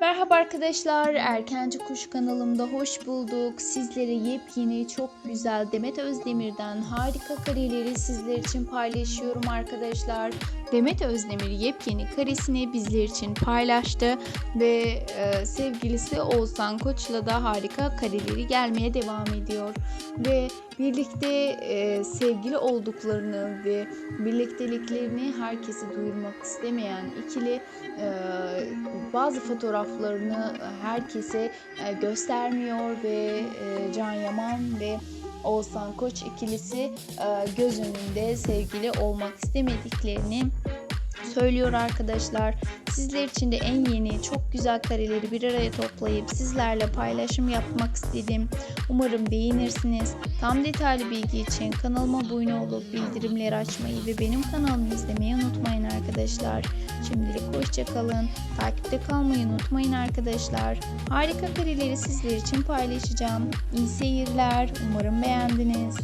Merhaba arkadaşlar, Erkenci Kuş kanalımda hoş bulduk. Sizlere yepyeni, çok güzel Demet Özdemir'den harika kareleri sizler için paylaşıyorum arkadaşlar. Demet Özdemir yepyeni karesini bizler için paylaştı ve e, sevgilisi Oğuzhan Koç'la da harika kareleri gelmeye devam ediyor. Ve birlikte e, sevgili olduklarını ve birlikteliklerini herkese duyurmak istemeyen ikili e, bazı fotoğraflarını herkese e, göstermiyor ve e, Can Yaman ve Oğuzhan Koç ikilisi e, göz önünde sevgili olmak istemediklerini söylüyor arkadaşlar. Sizler için de en yeni çok güzel kareleri bir araya toplayıp sizlerle paylaşım yapmak istedim. Umarım beğenirsiniz. Tam detaylı bilgi için kanalıma abone olup bildirimleri açmayı ve benim kanalımı izlemeyi unutmayın arkadaşlar. Şimdilik hoşçakalın. Takipte kalmayı unutmayın arkadaşlar. Harika kareleri sizler için paylaşacağım. İyi seyirler. Umarım beğendiniz.